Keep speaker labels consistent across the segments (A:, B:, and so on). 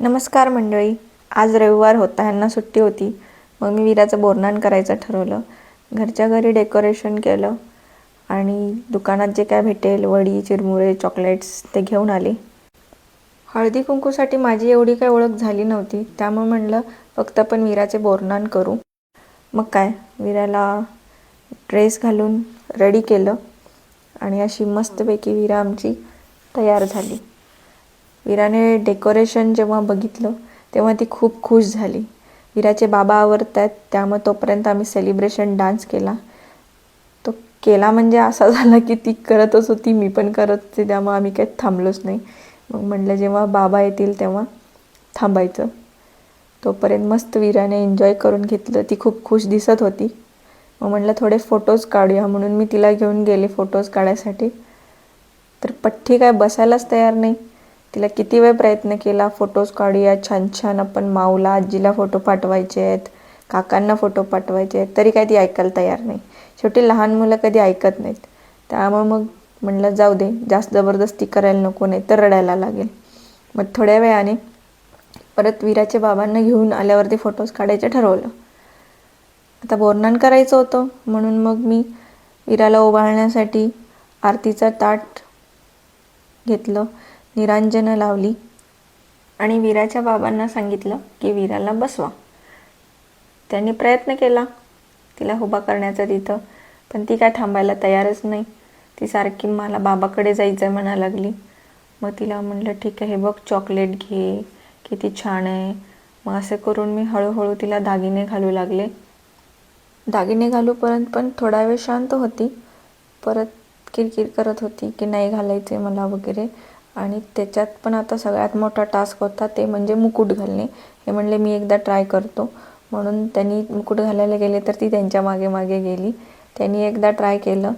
A: नमस्कार मंडळी. आज रविवार होता ह्यांना सुट्टी होती. मग मी विराचं बोरनान करायचं ठरवलं. घरच्या घरी डेकोरेशन केलं आणि दुकानात जे काय भेटेल वडी चिरमुरे चॉकलेट्स ते घेऊन आले. हळदी कुंकूसाठी माझी एवढी काही ओळख झाली नव्हती. त्यामुळे म्हणलं फक्त आपण विराचे बोरनान करू. मग काय विराला ड्रेस घालून रेडी केलं आणि अशी मस्तपैकी विरा आमची तयार झाली. वीराने डेकोरेशन जेव्हा बघितलं तेव्हा ती खूप खुश झाली. विराचे बाबा आवडत आहेत त्यामुळे तोपर्यंत आम्ही सेलिब्रेशन डान्स केला. तो केला म्हणजे असा झाला की ती करतच होती मी पण करत होते त्यामुळे आम्ही काही थांबलोच नाही. मग म्हटलं जेव्हा बाबा येतील तेव्हा थांबायचं. तोपर्यंत मस्त विराने एन्जॉय करून घेतलं ती खूप खुश दिसत होती. मग म्हटलं थोडे फोटोज काढूया म्हणून मी तिला घेऊन गेले फोटोज काढायसाठी. तर पठ्ठी काय बसायलाच तयार नाही. तिला किती वेळ प्रयत्न केला फोटोज काढूया छान छान आपण माऊला आजीला फोटो पाठवायचे आहेत काकांना फोटो पाठवायचे आहेत तरी काय ती ऐकायला तयार नाही. शेवटी लहान मुलं कधी ऐकत नाहीत. त्यामुळे मग म्हणलं जाऊ दे जास्त जबरदस्ती करायला नको नाही तर रडायला लागेल. मग थोड्या वेळाने परत वीराच्या बाबांना घेऊन आल्यावरती फोटोज काढायचे ठरवलं. आता बोरनान करायचं होतं म्हणून मग मी विराला ओवाळण्यासाठी आरतीचं ताट घेतलं. निरांजनं लावली आणि विराच्या बाबांना सांगितलं की विराला बसवा. त्यांनी प्रयत्न केला. तिला उभा करण्याचा तिथं पण ती काय थांबायला तयारच नाही. ती सारखी मला बाबाकडे जायचं आहे म्हणा लागली. मग तिला म्हणलं ठीक आहे हे बघ चॉकलेट घे किती छान आहे. मग असं करून मी हळूहळू तिला दागिने घालू लागले. दागिने घालूपर्यंत पण थोडा वेळ शांत होती. परत किरकिर करत होती की नाही घालायचे मला वगैरे. आणि त्याच्यात पण आता सगळ्यात मोठा टास्क होता ते म्हणजे मुकुट घालणे. हे म्हणले मी एकदा ट्राय करतो. म्हणून त्यांनी मुकुट घालायला गेले तर ती त्यांच्या मागे मागे गेली. त्यांनी एकदा ट्राय केलं.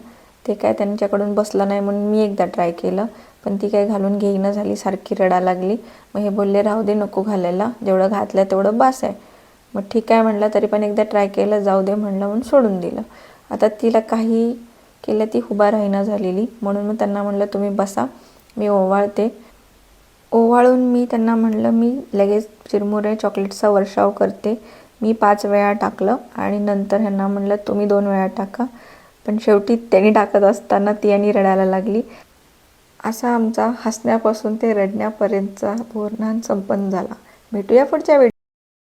A: ते काय त्यांच्याकडून बसलं नाही म्हणून मी एकदा ट्राय केलं. पण ती काय घालून घेईना झाली सारखी रडा लागली. मग हे बोलले राहू दे नको घालायला. जेवढं घातलं तेवढं बास आहे. मग ठीक आहे म्हणलं तरी पण एकदा ट्राय केलं जाऊ दे म्हणलं म्हणून सोडून दिलं. आता तिला काही केलं ती उभा राहीना झालेली. म्हणून मग त्यांना म्हणलं तुम्ही बसा. मी ओवाळते. ओवाळून मी त्यांना म्हणलं मी लगेच चिरमुरे चॉकलेटचा वर्षाव करते. मी पाच वेळा टाकलं आणि नंतर ह्यांना म्हणलं तुम्ही दोन वेळा टाका. पण शेवटी त्यांनी टाकत असताना ती आणि रडायला लागली. असा आमचा हसण्यापासून ते रडण्यापर्यंतचा बोरनान संपन्न झाला. भेटूया पुढच्या वेळी.